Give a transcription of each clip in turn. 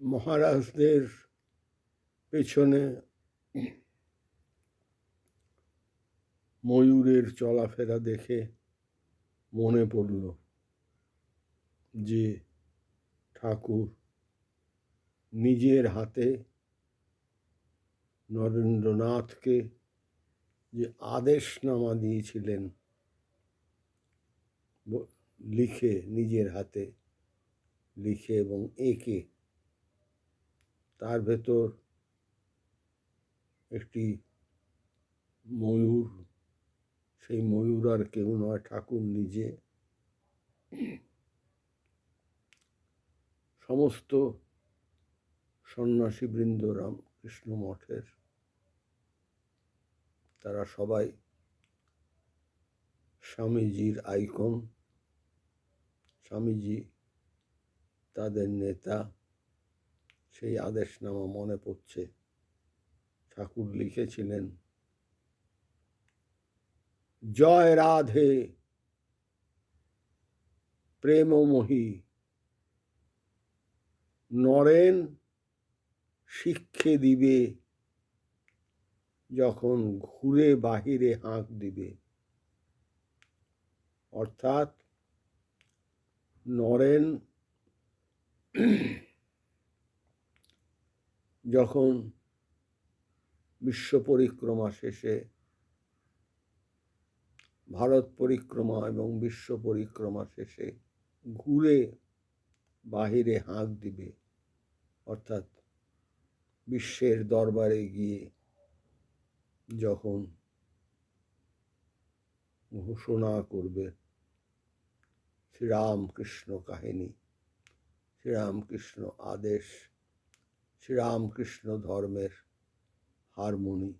মহারাজদের পেছনে ময়ূরের চলাফেরা দেখে মনে পড়ল যে ঠাকুর নিজের হাতে নরেন্দ্রনাথকে যে আদেশনামা দিয়েছিলেন লিখে নিজের হাতে, লিখে এবং এঁকে তার ভেতর একটি ময়ূর, সেই ময়ূর আর কেউ নয়, ঠাকুর নিজে। সমস্ত সন্ন্যাসী সন্ন্যাসীবৃন্দ রামকৃষ্ণ মঠের, তারা সবাই স্বামীজির আইকন। স্বামীজি তাদের নেতা। সেই আদেশনামা মনে পড়ছে। ঠাকুর লিখেছিলেন, জয় রাধে, প্রেম প্রেমমোহী নরেন শিক্ষে দিবে যখন ঘুরে বাহিরে হাঁক দিবে। অর্থাৎ নরেন যখন বিশ্ব পরিক্রমা শেষে ভারত পরিক্রমা এবং বিশ্ব পরিক্রমা শেষে ঘুরে বাহিরে হাঁক দিবে, অর্থাৎ বিশ্বের দরবারে গিয়ে যখন ঘোষণা করবে শ্রীরামকৃষ্ণ কাহিনী, শ্রীরামকৃষ্ণ আদেশ শ্রীরামকৃষ্ণ ধর্মের হারমোনি।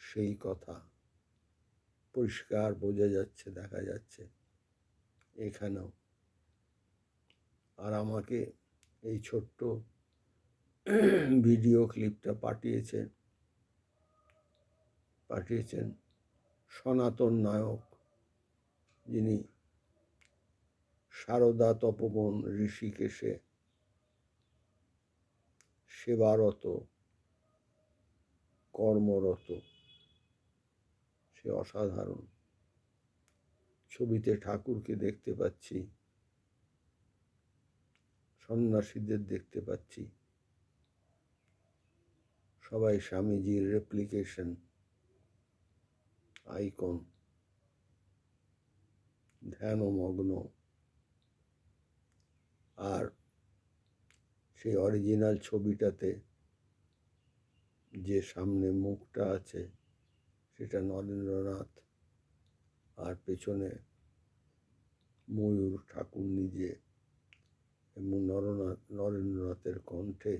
সেই কথা পরিষ্কার বোঝা যাচ্ছে, দেখা যাচ্ছে। এখানেও। আর আমাকে এই ছোট্ট ভিডিও ক্লিপটা পাঠিয়েছেন পাঠিয়েছেন সনাতন নায়ক যিনি সারদা তপবন ঋষিকেশে সেবারত, কর্মরত, সে অসাধারণ। ছবিতে ঠাকুরকে দেখতে পাচ্ছি, সন্ন্যাসীদের দেখতে পাচ্ছি। সবাই স্বামীজির রেপ্লিকেশন আইকন ধ্যানমগ্ন। আর সেই অরিজিনাল ছবিটাতে যে সামনে মুখটা আছে, সেটা নরেন্দ্রনাথ আর পেছনে ময়ূর ঠাকুর নিজে এবং নরনাথ নরেন্দ্রনাথের কণ্ঠে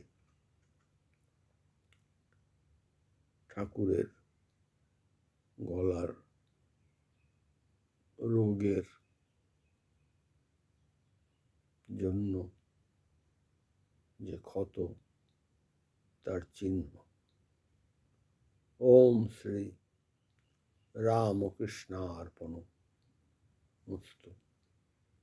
ঠাকুরের গলার রোগের জন্য যে ক্ষত তার চিহ্ন। ওম শ্রী রামকৃষ্ণার্পণ মস্তু